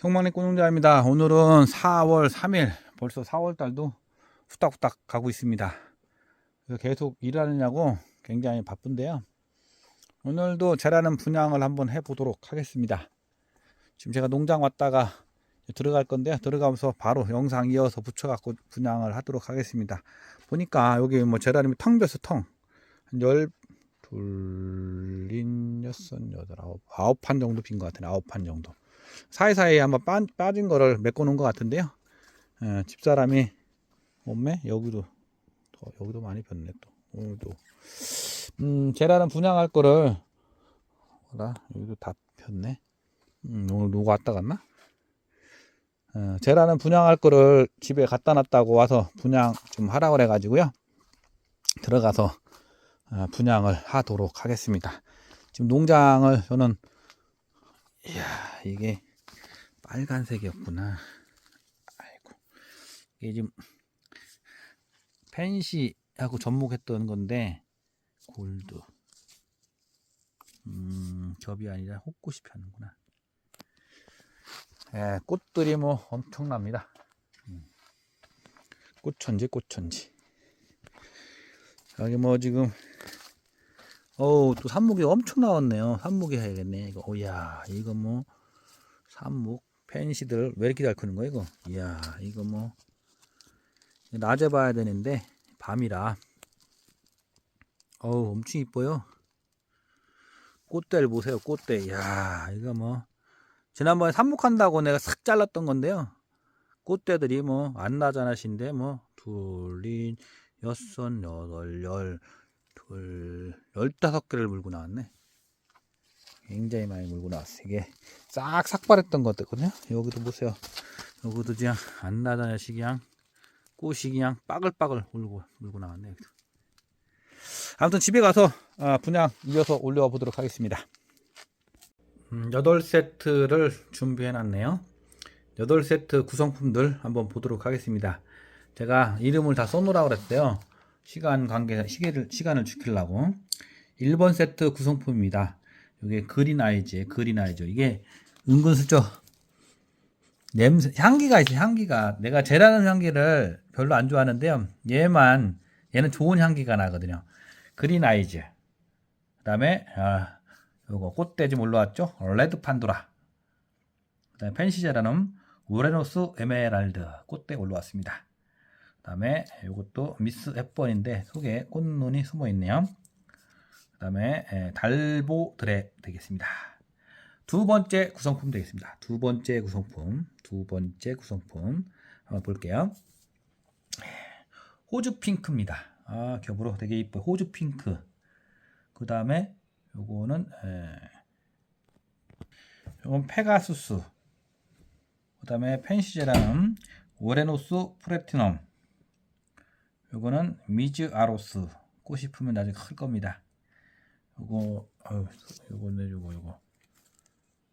형만의 꽃농자입니다. 오늘은 4월 3일, 벌써 4월 달도 후딱후딱 가고 있습니다. 계속 일하느냐고 굉장히 바쁜데요. 오늘도 재라는 분양을 한번 해보도록 하겠습니다. 지금 제가 농장 왔다가 들어갈 건데요. 들어가면서 바로 영상 이어서 붙여갖고 분양을 하도록 하겠습니다. 보니까 여기 뭐 제라늄이 텅 벼서 텅. 한 열, 둘, 린, 여섯, 여덟, 아홉, 아홉 판 정도 빈 것 같아요. 아홉 판 정도. 사이사이에 한번 빠, 빠진 거를 메꿔 놓은 것 같은데요. 예, 집사람이 없네 여기도 더, 여기도 많이 폈네 또 오늘도 음 제라는 분양할 거를 뭐라 여기도 다 폈네. 음, 오늘 누구 왔다 갔나? 어, 제라는 분양할 거를 집에 갖다 놨다고 와서 분양 좀 하라 그래 가지고요. 들어가서 어, 분양을 하도록 하겠습니다. 지금 농장을 저는 이야 이게 빨간색이었구나. 아이고 이게 지금 펜시하고 접목했던 건데 골드 음 접이 아니라 호꽃이 폈는구나. 예, 꽃들이 뭐 엄청납니다. 음. 꽃천지 꽃천지. 여기 뭐 지금 어우 또 산목이 엄청 나왔네요. 산목이 해야겠네. 이거 오야 이거 뭐 산목 펜시들 왜 이렇게 잘 크는 거야 이거? 이야 이거 뭐 낮에 봐야 되는데 밤이라 어우 엄청 이뻐요. 꽃대를 보세요 꽃대. 이야 이거 뭐 지난번에 삽목한다고 내가 싹 잘랐던 건데요. 꽃대들이 뭐 안 나자나신데 뭐 둘린 여섯 여덟 열 둘, 열다섯 개를 물고 나왔네. 굉장히 많이 물고 나왔어. 이게 싹 삭발했던 것같거든요 여기도 보세요. 여기도 그냥 안 나다냐시 그냥 꽃이 그냥 빠글빠글 물고, 물고 나왔네. 여기도. 아무튼 집에 가서 아, 분양 이어서 올려와 보도록 하겠습니다. 음, 8세트를 준비해 놨네요. 8세트 구성품들 한번 보도록 하겠습니다. 제가 이름을 다 써놓으라고 그랬어요. 시간 관계 시계를 시간을 지키려고 1번 세트 구성품입니다. 이게 그린 아이즈, 그린 아이즈. 이게 은근슬쩍 냄새 향기가 있어. 향기가 내가 제라는 향기를 별로 안 좋아하는데요. 얘만 얘는 좋은 향기가 나거든요. 그린 아이즈. 그다음에 아, 요거 꽃대 좀 올라왔죠? 레드 판도라. 그다음에 펜시제라는 우레노스 에메랄드 꽃대 올라왔습니다. 그 다음에 이것도 미스 햇번인데 속에 꽃눈이 숨어 있네요. 그 다음에 달보 드레 되겠습니다. 두 번째 구성품 되겠습니다. 두 번째 구성품, 두 번째 구성품 한번 볼게요. 호주 핑크입니다. 아, 겹으로 되게 이뻐. 호주 핑크. 그 다음에 요거는 요건 페가수스. 그 다음에 펜시제라는 오레노스 프레티넘. 요거는 미즈 아로스 꽃이 피면 나중에 클 겁니다. 요거 어유 요거는 요거 요거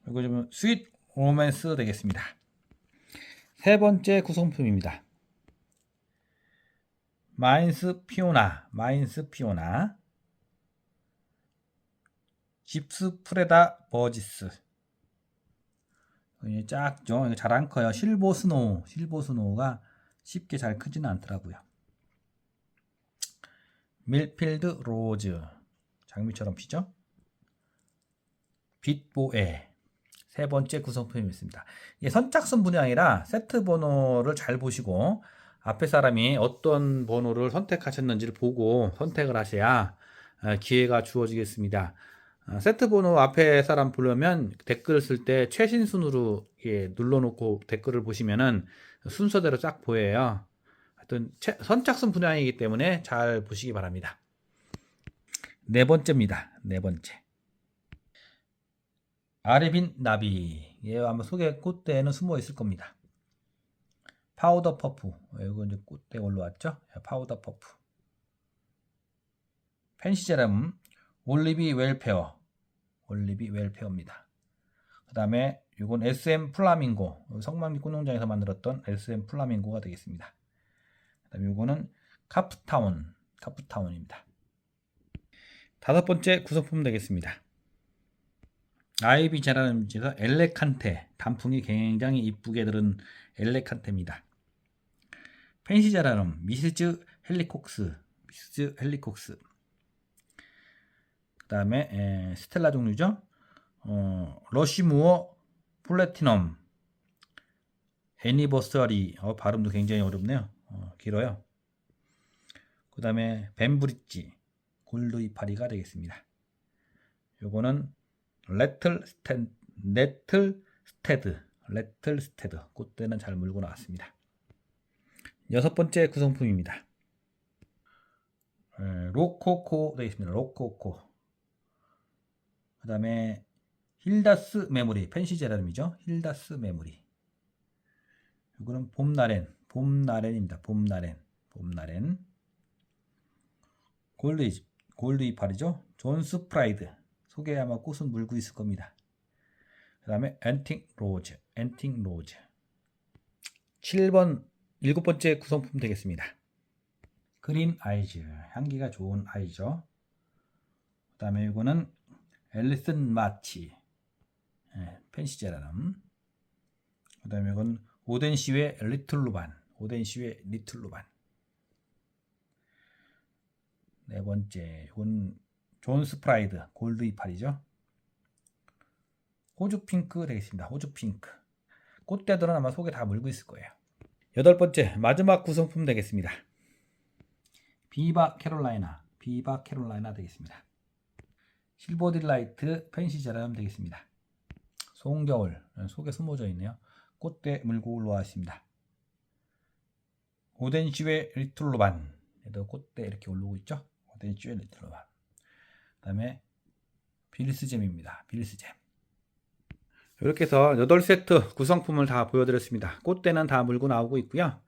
요거 좀 스윗 로맨스 되겠습니다. 세 번째 구성품입니다. 마인스 피오나 마인스 피오나 집스 프레다 버지스 작죠. 잘 안 커요. 실보 스노우 실보 스노우가 쉽게 잘 크지는 않더라고요. 밀필드 로즈 장미처럼 피죠? 빛보에 세 번째 구성품이 있습니다. 이게 선착순 분양이라 세트 번호를 잘 보시고 앞에 사람이 어떤 번호를 선택하셨는지를 보고 선택을 하셔야 어, 기회가 주어지겠습니다. 어, 세트 번호 앞에 사람 보려면 댓글을 쓸때 최신 순으로 눌러놓고 댓글을 보시면은 순서대로 쫙 보여요. 하여튼 선착순 분양이기 때문에 잘 보시기 바랍니다. 네 번째입니다. 네 번째. 아레빈 나비. 얘 아마 속에 꽃대는 숨어 있을 겁니다. 파우더 퍼프. 이거 이제 꽃대 올라왔죠? 파우더 퍼프. 펜시제럼 올리비 웰페어. 올리비 웰페어입니다. 그 다음에 이건 SM 플라밍고. 성만리 꽃농장에서 만들었던 SM 플라밍고가 되겠습니다. 그다음에 이거는 카프타운, 카프타운입니다. 다섯 번째 구성품 되겠습니다. 아이비 자라는 중에서 엘레칸테 단풍이 굉장히 이쁘게 들은 엘레칸테입니다. 펜시 자라는 미스즈 헬리콕스 미스즈 헬리콕스 그 다음에 스텔라 종류죠. 어, 러시무어 플래티넘 애니버서리 어, 발음도 굉장히 어렵네요. 어, 길어요. 그 다음에 벤브릿지 골드 이파리가 되겠습니다. 요거는 레틀 스탠 레틀 스테드 레틀 스테드 꽃대는 잘 물고 나왔습니다. 여섯 번째 구성품입니다. 에, 로코코 되어 있습니다. 로코코 그 다음에 힐다스 메모리 펜시 제라름이죠. 힐다스 메모리 이거는 봄나렌 봄나렌입니다. 봄나렌 봄나렌 골드 이- 골드 이파리죠. 존스 프라이드 속에 아마 꽃은 물고 있을 겁니다. 그 다음에 엔팅 로즈 엔팅 로즈 7번 일곱 번째 구성품 되겠습니다. 그린 아이즈 향기가 좋은 아이죠. 그 다음에 이거는 앨리슨 마치 예, 펜시제라름 그 다음에 이건 오덴시웨 리틀 루반 오덴시웨 리틀 루반 네 번째 이건 존 스 프라이드 골드 이파리죠. 호주 핑크 되겠습니다. 호주 핑크 꽃대들은 아마 속에 다 물고 있을 거예요. 여덟 번째 마지막 구성품 되겠습니다. 비바 캐롤라이나 비바 캐롤라이나 되겠습니다. 실버 딜라이트 펜시 제라름 되겠습니다. 송겨울 속에 숨어져 있네요. 꽃대 물고 올라와 있습니다. 오덴시웨 리틀로반 얘도 꽃대 이렇게 올라오고 있죠. 오덴시웨 리틀로반 그 다음에 빌스잼입니다. 빌스잼 이렇게 해서 8세트 구성품을 다 보여드렸습니다. 꽃대는 다 물고 나오고 있고요.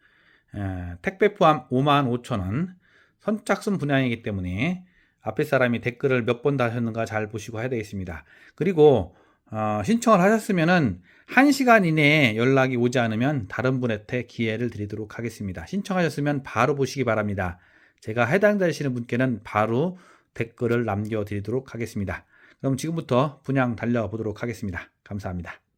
에, 택배 포함 55,000원 선착순 분양이기 때문에 앞에 사람이 댓글을 몇 번 다셨는가 잘 보시고 해야 되겠습니다. 그리고 어, 신청을 하셨으면은 1시간 이내에 연락이 오지 않으면 다른 분한테 기회를 드리도록 하겠습니다. 신청하셨으면 바로 보시기 바랍니다. 제가 해당되시는 분께는 바로 댓글을 남겨드리도록 하겠습니다. 그럼 지금부터 분양 달려보도록 하겠습니다. 감사합니다.